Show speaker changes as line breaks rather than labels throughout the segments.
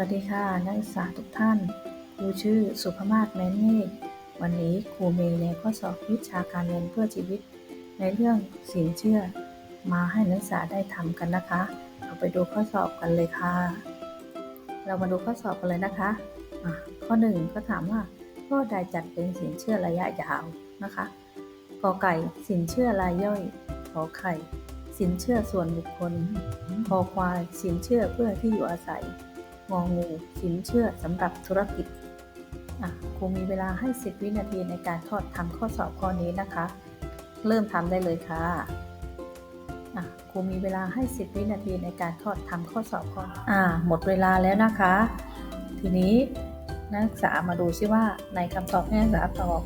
วัสดีค่ะนักศึกษาทุกท่านครูชื่อสุภมาศแมนเมฆวันนี้ครูมีในข้อสอบวิชาการเรียนเพื่อชีวิต ในเรื่องสินเชื่อ มาให้นักศึกษาได้ทำกันนะคะ เราไปดูข้อสอบกันเลยค่ะ เรามาดูข้อสอบกันเลยนะคะะข้อหนึ่งก็ถามว่าข้อใดจัดเป็นสินเชื่อระยะยาวนะคะกอไก่สินเชื่อรายย่อยขอไข่ สินเชื่อส่วนบุคคลคอควายสินเชื่อเพื่อที่อยู่อาศัย งองูสินเชื่อสำหรับธุรกิจครูมีเวลาให้ 10 วินาทีในการทอดทำข้อสอบข้อนี้นะคะ เริ่มทำได้เลยค่ะครูมีเวลาให้ 10 วินาทีในการทอดทำข้อสอบข้ออ่า หมดเวลาแล้วนะคะ ทีนี้นักศึกษามาดูซิว่าในคำตอบที่นักศึกษาตอบ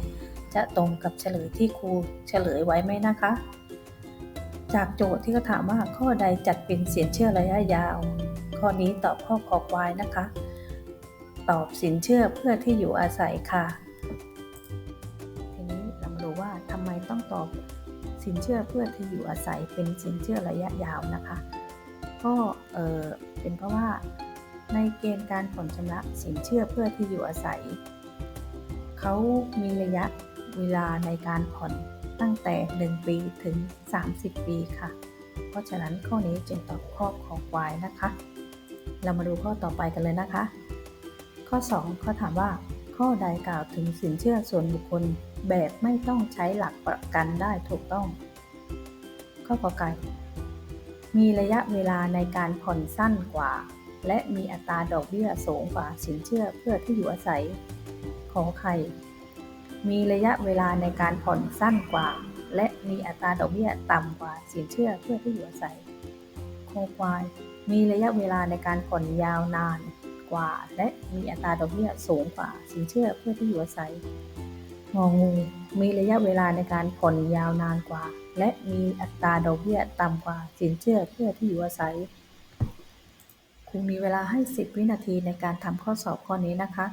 จะตรงกับเฉลยที่ครูเฉลยไว้ไหมนะคะ จากโจทย์ที่เขาถามว่าข้อใดจัดเป็นสินเชื่อระยะยาว ข้อนี้ตอบข้อคอควายนะคะ ตอบสินเชื่อเพื่อที่อยู่อาศัยค่ะ ทีนี้เรามาดูว่าทำไมต้องตอบสินเชื่อเพื่อที่อยู่อาศัยเป็นสินเชื่อระยะยาวนะคะ ก็เออเป็นเพราะว่าในเกณฑ์การผ่อนชำระสินเชื่อเพื่อที่อยู่อาศัย เขามีระยะเวลาในการผ่อนตั้งแต่ 1 ปีถึง 30 ปีค่ะ เพราะฉะนั้นข้อนี้จึงตอบข้อขอควายนะคะ เรามาดูข้อต่อไปกันเลยนะคะ ข้อ2เขาถามว่า ข้อใดกล่าวถึงสินเชื่อส่วนบุคคลแบบไม่ต้องใช้หลักประกันได้ถูกต้อง ข้อกอไก่ มีระยะเวลาในการผ่อนสั้นกว่า และมีอัตราดอกเบี้ยสูงกว่าสินเชื่อเพื่อที่อยู่อาศัย ขอไข่ มีระยะเวลาในการผ่อนสั้นกว่า และมีอัตราดอกเบี้ยต่ำกว่าสินเชื่อเพื่อที่อยู่อาศัยคอควาย มีระยะเวลาในการผ่อนยาวนานกว่า และมีอัตราดอกเบี้ยสูงกว่า สินเชื่อเพื่อที่อยู่อาศัยงองูมีระยะเวลาในการผ่อนยาวนานกว่า และมีอัตราดอกเบี้ยต่ำกว่า สินเชื่อเพื่อที่อยู่อาศัยครูมีเวลาให้ 10 วินาทีในการทำข้อสอบข้อนี้นะคะ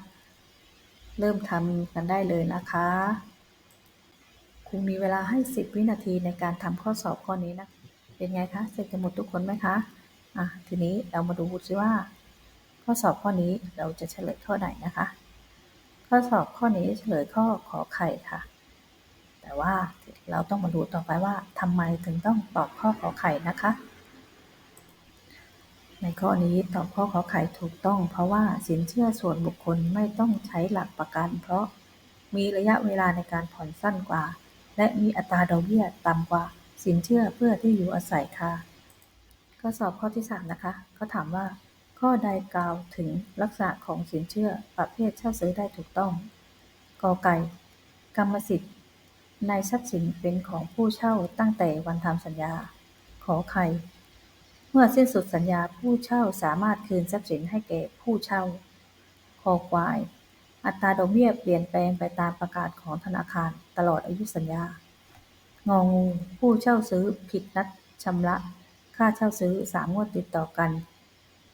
เริ่มทำกันได้เลยนะคะครูมีเวลาให้ 10 วินาทีในการทำข้อสอบข้อนี้นะ เป็นไงคะ เสร็จกันหมดทุกคนไหมคะ อะทีนี้เรามาดูซิว่า ข้อสอบข้อนี้เราจะเฉลยข้อไหนนะคะ ข้อสอบข้อนี้เฉลยข้อขอไข่ค่ะ แต่ว่าเราต้องมาดูต่อไปว่าทำไมถึงต้องตอบข้อขอไข่นะคะ ในข้อนี้ตอบข้อขอไข่ถูกต้อง เพราะว่าสินเชื่อส่วนบุคคลไม่ต้องใช้หลักประกัน เพราะมีระยะเวลาในการผ่อนสั้นกว่า และมีอัตราดอกเบี้ยต่ำกว่าสินเชื่อเพื่อที่อยู่อาศัยค่ะ ข้อสอบข้อที่ 3 นะคะเขาถามว่า ข้อใดกล่าวถึงลักษณะของสินเชื่อประเภทเช่าซื้อได้ถูกต้องกอไก่ กรรมสิทธิ์ ในทรัพย์สินเป็นของผู้เช่าตั้งแต่วันทำสัญญา ขอไข่ เมื่อสิ้นสุดสัญญาผู้เช่าสามารถคืนทรัพย์สินให้แก่ผู้เช่า คอควาย อัตราดอกเบี้ยเปลี่ยนแปลงไปตามประกาศของธนาคารตลอดอายุสัญญา งองู ผู้เช่าซื้อผิดนัดชำระ ค่าเช่าซื้อสามงวดติดต่อกัน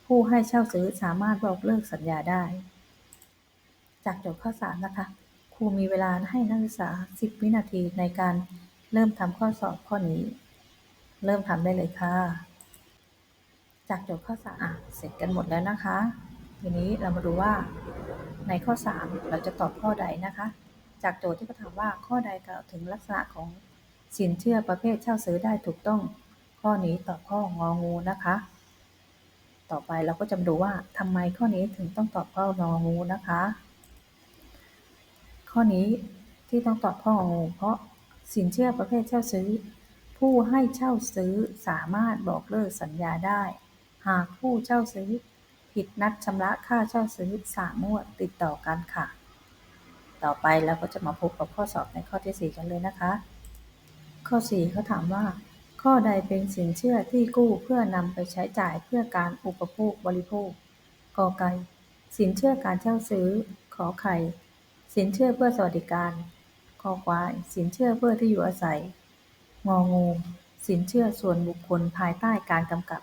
ผู้ให้เช่าซื้อสามารถบอกเลิกสัญญาได้ จากโจทย์ข้อ 3 นะคะ ครูมีเวลาให้นักศึกษา 10 วินาทีในการเริ่มทำข้อสอบข้อนี้ เริ่มทำได้เลยค่ะ จากโจทย์ข้อ3อะเสร็จกันหมดแล้วนะคะ ทีนี้เรามาดูว่า ในข้อ 3 เราจะตอบข้อใดนะคะ จากโจทย์ที่เขาถามว่าข้อใดกล่าวถึงลักษณะของสินเชื่อประเภทเช่าซื้อได้ถูกต้อง ข้อนี้ตอบข้ององูนะคะ ต่อไปเราก็จะมาดูว่าทำไมข้อนี้ถึงต้องตอบข้ององูนะคะ ข้อนี้ที่ต้องตอบข้ององู เพราะสินเชื่อประเภทเช่าซื้อ ผู้ให้เช่าซื้อสามารถบอกเลิกสัญญาได้ หากผู้เช่าซื้อ ผิดนัดชำระค่าเช่าซื้อสามงวดติดต่อกันค่ะ ต่อไปเราก็จะมาพบกับข้อสอบในข้อที่ 4 กันเลยนะคะ ข้อ4เขาถามว่า ข้อใดเป็นสินเชื่อที่กู้เพื่อนำไปใช้จ่ายเพื่อการอุปโภคบริโภค กอไก่ สินเชื่อการเช่าซื้อ ขอไข่ สินเชื่อเพื่อสวัสดิการ คอควาย สินเชื่อเพื่อที่อยู่อาศัย งองู สินเชื่อส่วนบุคคลภายใต้การกำกับ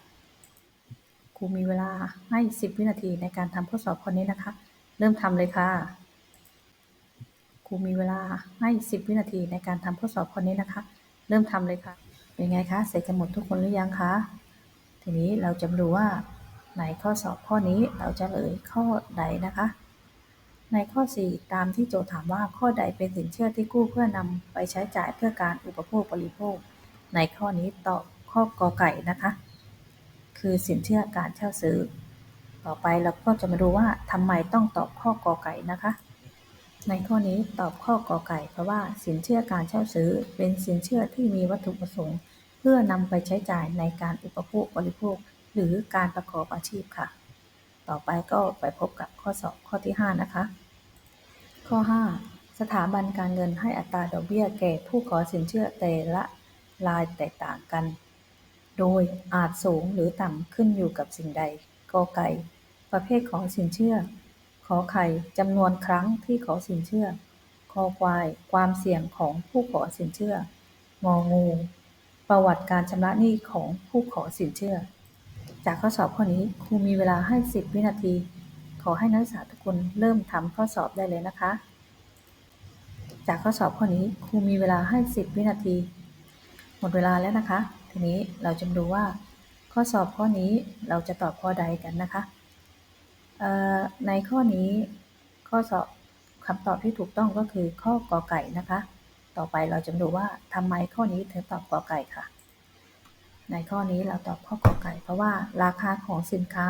ครูมีเวลาให้ 10 วินาทีในการทำข้อสอบข้อนี้นะคะ เริ่มทำเลยค่ะครูมีเวลาให้ 10 วินาทีในการทำข้อสอบข้อนี้นะคะ เริ่มทำเลยค่ะ เป็นไงคะ เสร็จกันหมดทุกคนหรือยังคะ ทีนี้เราจะมาดูว่าในข้อสอบข้อนี้เราจะเลยข้อใดนะคะ ในข้อ 4 ตามที่โจทย์ถามว่าข้อใดเป็นสินเชื่อที่กู้เพื่อนำไปใช้จ่ายเพื่อการอุปโภคบริโภค ในข้อนี้ตอบข้อกอไก่นะคะ คือสินเชื่อการเช่าซื้อ ต่อไปเราก็จะมาดูว่าทำไมต้องตอบข้อกอไก่นะคะในข้อนี้ตอบข้อกอไก่ เพราะว่าสินเชื่อการเช่าซื้อเป็นสินเชื่อที่มีวัตถุประสงค์ เพื่อนำไปใช้จ่ายในการอุปโภคบริโภค หรือการประกอบอาชีพค่ะ ต่อไปก็ไปพบกับข้อสอบข้อที่ 5 นะคะ ข้อ 5 สถาบันการเงินให้อัตราดอกเบี้ยแก่ผู้ขอสินเชื่อแต่ละรายแตกต่างกัน โดยอาจสูงหรือต่ำขึ้นอยู่กับสิ่งใดกอไก่ ประเภทของสินเชื่อ ขอไข่จำนวนครั้งที่ขอสินเชื่อคอควาย ความเสี่ยงของผู้ขอสินเชื่ององู ประวัติการชำระหนี้ของผู้ขอสินเชื่อ จากข้อสอบข้อนี้ครูมีเวลาให้ 10 วินาที ขอให้นักศึกษาทุกคนเริ่มทำข้อสอบได้เลยนะคะ จากข้อสอบข้อนี้ครูมีเวลาให้ 10 วินาที หมดเวลาแล้วนะคะ ทีนี้เราจะมาดูว่า ข้อสอบข้อนี้เราจะตอบข้อใดกันนะคะในข้อนี้ข้อสอบคำตอบที่ถูกต้องก็คือข้อกอไก่นะคะ ต่อไปเราจะดูว่าทำไมข้อนี้ถึงตอบกอไก่ค่ะ ในข้อนี้เราตอบข้อกอไก่ เพราะว่าราคาของสินค้า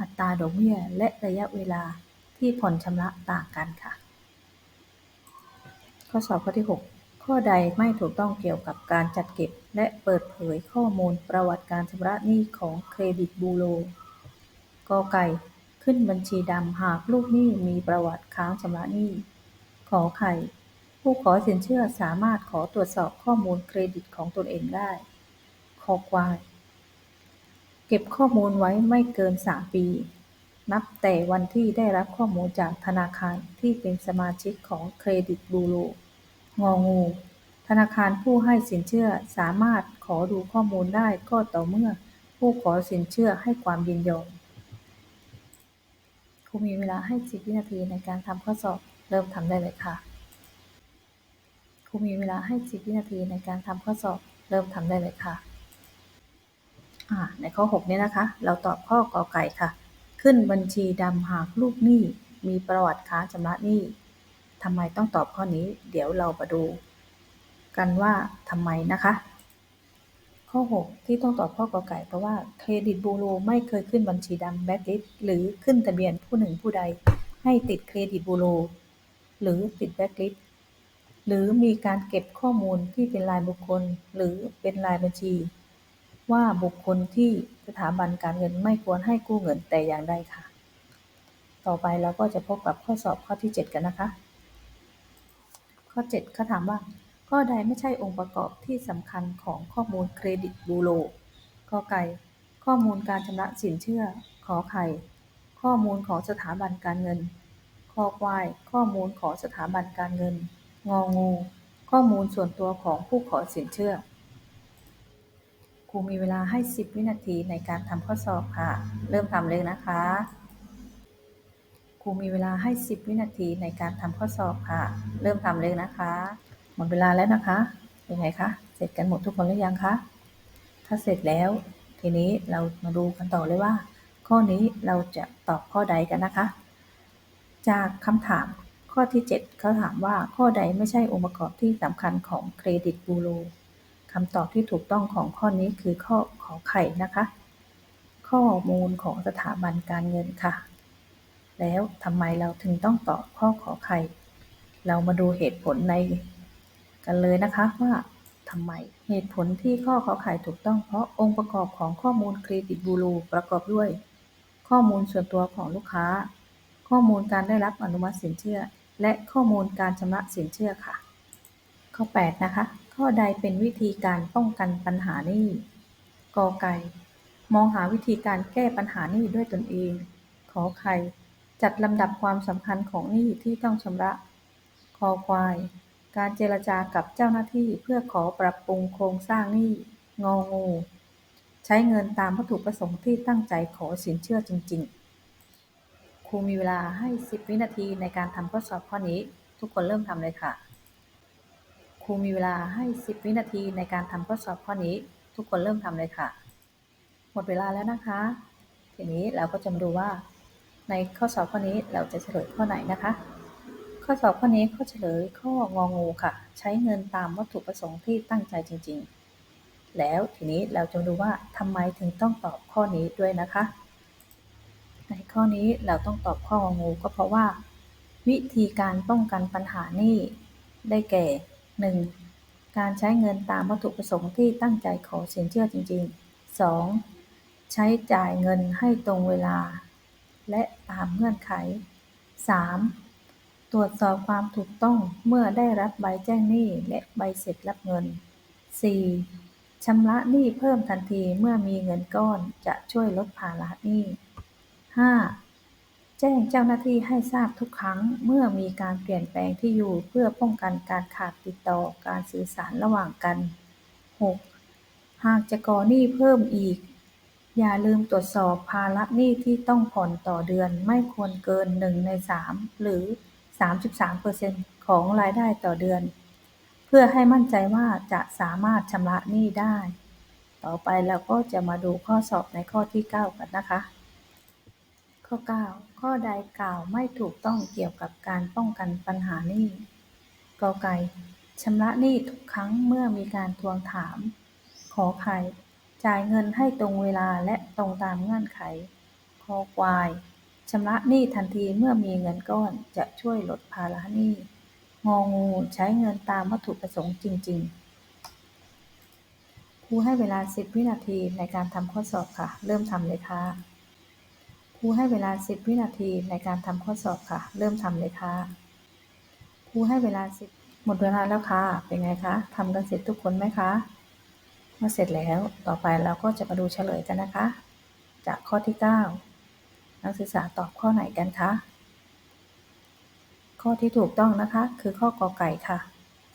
อัตราดอกเบี้ย และระยะเวลาที่ผ่อนชำระต่างกันค่ะ ข้อสอบข้อที่ 6 ข้อใดไม่ถูกต้องเกี่ยวกับการจัดเก็บ และเปิดเผยข้อมูลประวัติการชำระหนี้ของเครดิตบูโรกอไก่ขึ้นบัญชีดำหากลูกหนี้มีประวัติค้างชำระหนี้ขอไข่ ผู้ขอสินเชื่อสามารถขอตรวจสอบข้อมูลเครดิตของตนเองได้ คอควาย เก็บข้อมูลไว้ไม่เกิน 3 ปี นับแต่วันที่ได้รับข้อมูลจากธนาคารที่เป็นสมาชิกของเครดิตบูโร งองู ธนาคารผู้ให้สินเชื่อสามารถขอดูข้อมูลได้ก็ต่อเมื่อผู้ขอสินเชื่อให้ความยินยอมครูมีเวลาให้ 10 วินาทีในการทำข้อสอบ เริ่มทำได้เลยค่ะ รูมีเวลาให้ 10 วินาทีในการทำข้อสอบ เริ่มทำได้เลยค่ะ ในข้อ 6 นี้นะคะ เราตอบข้อกอไก่ค่ะ ขึ้นบัญชีดำหากลูกหนี้ มีประวัติค้างชำระหนี้ทำไมต้องตอบข้อนี้ เดี๋ยวเรามาดู กันว่าทำไมนะคะ ข้อ 6 ที่ต้องตอบข้อกอไก่ เพราะว่าเครดิตบูโรไม่เคยขึ้นบัญชีดำแบ็คลิสหรือขึ้นทะเบียนผู้หนึ่งผู้ใด ให้ติดเครดิตบูโรหรือติดแบ็คลิสต หรือมีการเก็บข้อมูลที่เป็นรายบุคคล หรือเป็นรายบัญชี ว่าบุคคลที่สถาบันการเงินไม่ควรให้กู้เงินแต่อย่างใดค่ะ ต่อไปเราก็จะพบกับข้อสอบข้อที่ 7 กันนะคะ ข้อ7เขาถามว่า ข้อใดไม่ใช่องค์ประกอบที่สำคัญของข้อมูลเครดิตบูโรกอไก่ ข้อมูลการชำระสินเชื่อ ขอไข่ ข้อมูลของสถาบันการเงินคอควาย ข้อมูลของสถาบันการเงิน งองู ข้อมูลส่วนตัวของผู้ขอสินเชื่อ ครูมีเวลาให้ 10 วินาทีในการทำข้อสอบค่ะ เริ่มทำเลยนะคะ ครูมีเวลาให้ 10 วินาทีในการทำข้อสอบค่ะ เริ่มทำเลยนะคะ หมดเวลาแล้วนะคะ เป็นไงคะ เสร็จกันหมดทุกคนหรือยังคะ ถ้าเสร็จแล้ว ทีนี้เรามาดูกันต่อเลยว่า ข้อนี้เราจะตอบข้อใดกันนะคะ จากคำถาม ข้อที่ 7 เขาถามว่าข้อใดไม่ใช่องค์ประกอบที่สำคัญของเครดิตบูโรคำตอบที่ถูกต้องของข้อนี้คือข้อขอไข่นะคะ ข้อมูลของสถาบันการเงินค่ะ แล้วทำไมเราถึงต้องตอบข้อขอไข่ เรามาดูเหตุผลในกันเลยนะคะว่าทำไมเหตุผลที่ข้อขอไข่ถูกต้องเพราะองค์ประกอบของข้อมูลเครดิตบูโรประกอบด้วย ข้อมูลส่วนตัวของลูกค้า ข้อมูลการได้รับอนุมัติสินเชื่อ และข้อมูลการชำระสินเชื่อค่ะ ข้อ 8 นะคะ ข้อใดเป็นวิธีการป้องกันปัญหาหนี้กอไก่ มองหาวิธีการแก้ปัญหาหนี้ด้วยตนเอง ขอไข่ จัดลำดับความสำคัญของหนี้ที่ต้องชำระคอควาย การเจรจากับเจ้าหน้าที่เพื่อขอปรับปรุงโครงสร้างหนี้งองู ใช้เงินตามวัตถุประสงค์ที่ตั้งใจขอสินเชื่อจริง ๆ ครูมีเวลาให้ 10 วินาทีในการทำข้อสอบข้อนี้ ทุกคนเริ่มทำเลยค่ะ ครูมีเวลาให้ 10 วินาทีในการทำข้อสอบข้อนี้ ทุกคนเริ่มทำเลยค่ะ หมดเวลาแล้วนะคะ ทีนี้เราก็จะมาดูว่า ในข้อสอบข้อนี้เราจะเฉลยข้อไหนนะคะ ข้อสอบข้อนี้ข้อเฉลยข้ององูค่ะ ใช้เงินตามวัตถุประสงค์ที่ตั้งใจจริง ๆ แล้วทีนี้เราจะดูว่าทำไมถึงต้องตอบข้อนี้ด้วยนะคะ ในข้อนี้เราต้องตอบข้ององูก็เพราะว่า วิธีการป้องกันปัญหานี้ได้แก่ 1. การใช้เงินตามวัตถุประสงค์ที่ตั้งใจขอสินเชื่อจริง ๆ 2. ใช้จ่ายเงินให้ตรงเวลา และตามเงื่อนไข 3. ตรวจสอบความถูกต้องเมื่อได้รับใบแจ้งหนี้และใบเสร็จรับเงิน 4. ชำระหนี้เพิ่มทันทีเมื่อมีเงินก้อนจะช่วยลดภาระหนี้ 5. แจ้งเจ้าหน้าที่ให้ทราบทุกครั้งเมื่อมีการเปลี่ยนแปลงที่อยู่เพื่อป้องกันการขาดติดต่อการสื่อสารระหว่างกัน 6. หากจะก่อหนี้เพิ่มอีก อย่าลืมตรวจสอบภาระหนี้ที่ต้องผ่อนต่อเดือนไม่ควรเกิน 1 ใน 3 หรือ 33%ของรายได้ต่อเดือน เพื่อให้มั่นใจว่าจะสามารถชำระหนี้ได้ ต่อไปเราก็จะมาดูข้อสอบในข้อที่ 9 กันนะคะ ข้อ 9 ข้อใดกล่าวไม่ถูกต้องเกี่ยวกับการป้องกันปัญหาหนี้ กอไก่ ชำระหนี้ทุกครั้งเมื่อมีการทวงถาม ขอไข่ จ่ายเงินให้ตรงเวลาและตรงตามเงื่อนไข คอควาย ชำระหนี้ทันทีเมื่อมีเงินก้อนจะช่วยลดภาระหนี้ งองู ใช้เงินตามวัตถุประสงค์จริง ๆ ครูให้เวลา 10 วินาทีในการทำข้อสอบค่ะ เริ่มทำเลยค่ะ ครูให้เวลา 10 วินาทีในการทำข้อสอบค่ะ เริ่มทำเลยค่ะ ครูให้เวลา 10 หมดเวลาแล้วค่ะ เป็นไงคะทำกันเสร็จทุกคนไหมคะเมื่อเสร็จแล้ว ต่อไปเราก็จะมาดูเฉลยกันนะคะ จากข้อที่ 9 นักศึกษาตอบข้อไหนกันคะ ข้อที่ถูกต้องนะคะ คือข้อกอไก่ค่ะ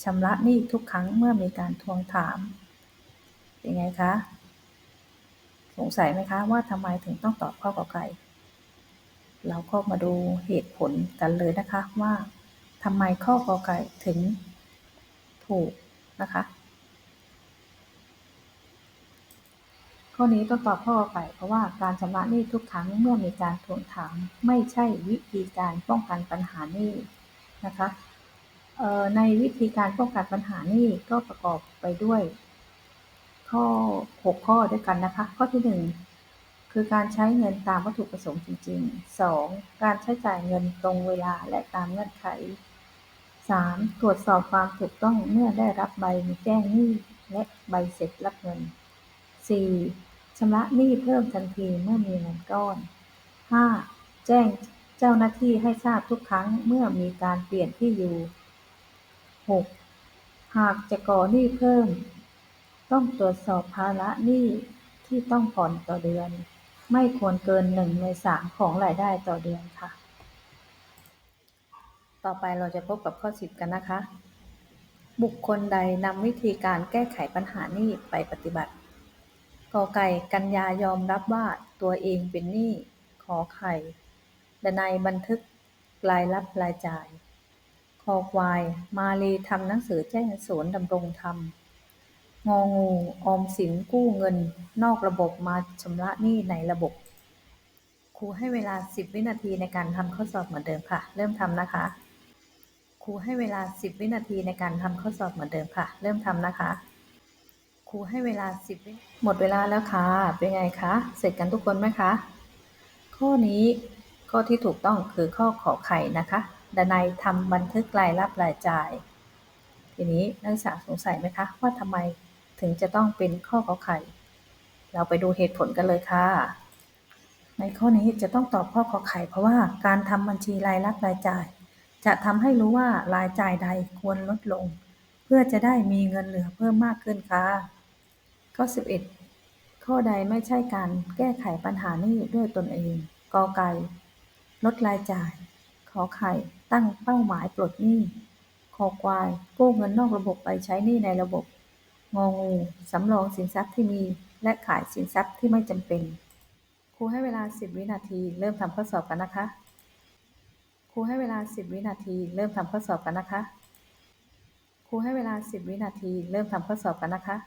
ชำระหนี้ทุกครั้งเมื่อมีการทวงถาม เป็นไงคะ สงสัยไหมคะว่าทำไมถึงต้องตอบข้อกอไก่ เราก็มาดูเหตุผลกันเลยนะคะว่าทำไมข้อกอไก่ถึงถูกนะคะ ข้อนี้ต้องตอบข้อกอไก่เพราะว่าการชำระหนี้ทุกครั้งเมื่อมีการทวงถามไม่ใช่วิธีการป้องกันปัญหาหนี้นะคะในวิธีการป้องกันปัญหานี้ก็ประกอบไปด้วย ข้อ 6 ข้อด้วยกันนะคะ ข้อที่ 1 คือการใช้เงินตามวัตถุประสงค์จริง ๆ 2. การใช้จ่ายเงินตรงเวลาและตามเงื่อนไข 3. ตรวจสอบความถูกต้องเมื่อได้รับใบแจ้งหนี้และใบเสร็จรับเงิน 4. ชำระหนี้เพิ่มทันทีเมื่อมีเงินก้อน 5. แจ้งเจ้าหน้าที่ให้ทราบทุกครั้งเมื่อมีการเปลี่ยนที่อยู่ 6. หากจะก่อหนี้เพิ่ม ต้องตรวจสอบภาระหนี้ที่ต้องผ่อนต่อเดือน ไม่ควรเกิน1ใน3ของรายได้ต่อเดือนค่ะ ต่อไปเราจะพบกับข้อ10กันนะคะ บุคคลใดนำวิธีการแก้ไขปัญหานี้ไปปฏิบัติกอไก่กัญญายอมรับว่าตัวเองเป็นหนี้ขอไข่ดนัยบันทึกรายรับรายจ่าย คอควาย มาลีทำหนังสือแจ้งศูนย์ดำรงธรรม งองู ออมสินกู้เงินนอกระบบมาชำระหนี้ในระบบ ครูให้เวลา 10 วินาทีในการทำข้อสอบเหมือนเดิมค่ะ เริ่มทำนะคะ ครูให้เวลา 10 วินาทีในการทำข้อสอบเหมือนเดิมค่ะ เริ่มทำนะคะ ครูให้เวลา 10 วิหมดเวลาแล้วค่ะ เป็นไงคะ เสร็จกันทุกคนไหมคะ ข้อนี้ข้อที่ถูกต้องคือข้อขอไข่นะคะ ดนัยทำบันทึกรายรับรายจ่าย ทีนี้นักศึกษาสงสัยไหมคะว่าทำไม ถึงจะต้องเป็นข้อขอไข่ เราไปดูเหตุผลกันเลยค่ะ ในข้อนี้จะต้องตอบข้อขอไข่ เพราะว่าการทำบัญชีรายรับรายจ่าย จะทำให้รู้ว่ารายจ่ายใดควรลดลง เพื่อจะได้มีเงินเหลือเพิ่มมากขึ้นค่ะ ข้อ 11 ข้อใดไม่ใช่การแก้ไขปัญหานี้ด้วยตนเองกอไก่ ลดรายจ่าย ขอไข่ ตั้งเป้าหมายปลดหนี้คอควายกู้เงินนอกระบบไปใช้หนี้ในระบบ งองูสำรองสินทรัพย์ที่มี และขายสินทรัพย์ที่ไม่จำเป็น ครูให้เวลา 10 วินาที เริ่มทำข้อสอบกันนะคะ ครูให้เวลา 10 วินาที เริ่มทำข้อสอบกันนะคะ ครูให้เวลา 10 วินาที เริ่มทำข้อสอบกันนะคะ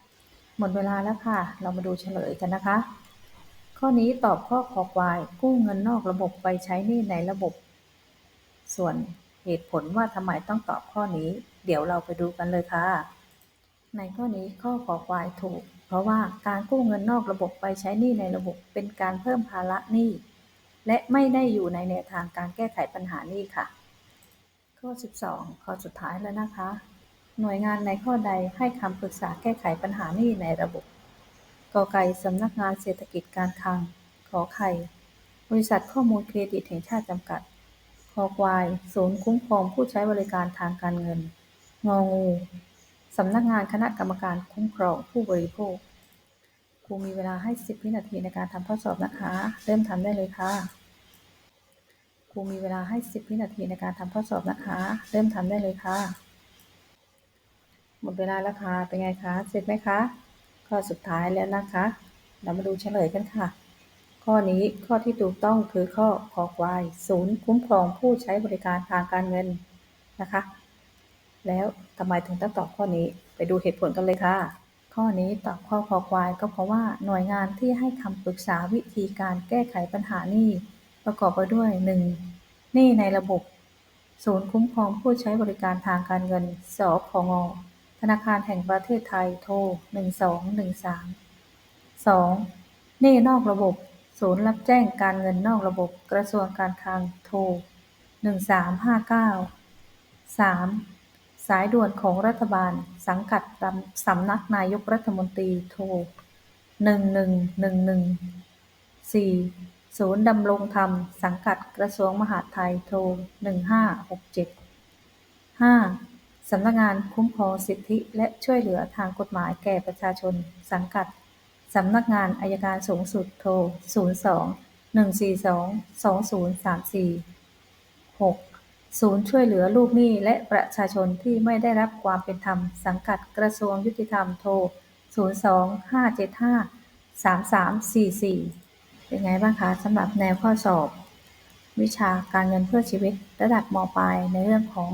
หมดเวลาแล้วค่ะ เรามาดูเฉลยกันนะคะ ข้อนี้ตอบข้อคอควาย กู้เงินนอกระบบไปใช้หนี้ในระบบ ส่วนเหตุผลว่าทำไมต้องตอบข้อนี้ เดี๋ยวเราไปดูกันเลยค่ะ ในข้อนี้ข้อขอควายถูก เพราะว่าการกู้เงินนอกระบบไปใช้หนี้ในระบบเป็นการเพิ่มภาระหนี้และไม่ได้อยู่ในแนวทางการแก้ไขปัญหาหนี้ค่ะ ข้อ 12 ข้อสุดท้ายแล้วนะคะ หน่วยงานในข้อใดให้คำปรึกษาแก้ไขปัญหาหนี้ในระบบกไก่สำนักงานเศรษฐกิจการคลัง ขอไข่ บริษัทข้อมูลเครดิตแห่งชาติจำกัดคอควาย ศูนย์คุ้มครองผู้ใช้บริการทางการเงิน งองู สำนักงานคณะกรรมการคุ้มครองผู้บริโภค ครูมีเวลาให้ 10 วินาทีในการทำข้อสอบนะคะ เริ่มทำได้เลยค่ะ ครูมีเวลาให้ 10 วินาทีในการทำข้อสอบนะคะ เริ่มทำได้เลยค่ะ หมดเวลาแล้วค่ะ เป็นไงคะ เสร็จไหมคะ ข้อสุดท้ายแล้วนะคะ เรามาดูเฉลยกันค่ะ ข้อนี้ข้อที่ถูกต้องคือข้อคอควายศูนย์คุ้มครองผู้ใช้บริการทางการเงินนะคะ แล้วทำไมถึงต้องตอบข้อนี้ไปดูเหตุผลกันเลยค่ะ ข้อนี้ตอบข้อคอควายก็เพราะว่าหน่วยงานที่ให้คำปรึกษาวิธีการแก้ไขปัญหานี้ประกอบไปด้วย 1. หนี้ในระบบ ศูนย์คุ้มครองผู้ใช้บริการทางการเงิน สคงธนาคารแห่งประเทศไทยโทร 1213 2. หนี้นอกระบบ ศูนย์รับแจ้งการเงินนอกระบบ กระทรวงการคลังโทร 1359 3. สายด่วนของรัฐบาล สังกัดสำนักนายกรัฐมนตรีโทร 1111 4. ศูนย์ดำรงธรรม สังกัดกระทรวงมหาดไทยโทร 1567 5. สำนักงานคุ้มครองสิทธิและช่วยเหลือทางกฎหมายแก่ประชาชน สังกัดสำนักงานอัยการสูงสุดโทร 02 142 2034 6. ศูนย์ช่วยเหลือลูกหนี้และประชาชนที่ไม่ได้รับความเป็นธรรม สังกัดกระทรวงยุติธรรมโทร 02 575 3344 เป็นไงบ้างคะสำหรับแนวข้อสอบ วิชาการเงินเพื่อชีวิตระดับมปลายในเรื่องของ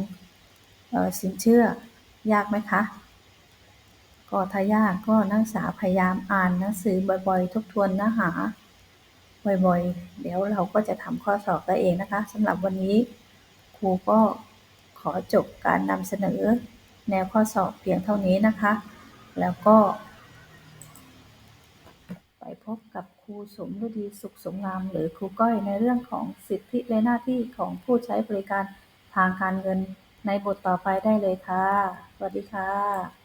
ออสินเชื่อยากไหมคะก็ถ้ายากก็นักศึกษาพยายามอ่านหนังสือบ่อยๆ ทบทวนเนื้อหาบ่อยๆ เดี๋ยวเราก็จะทำข้อสอบได้เองนะคะสำหรับวันนี้ ครูก็ขอจบการนำเสนอ แนวข้อสอบเพียงเท่านี้นะคะ แล้วก็ ไปพบกับครูสมฤดีสุขสมงาม หรือครูก้อยในเรื่องของสิทธิและหน้าที่ของผู้ใช้บริการทางการเงินในบทต่อไปได้เลยค่ะ สวัสดีค่ะ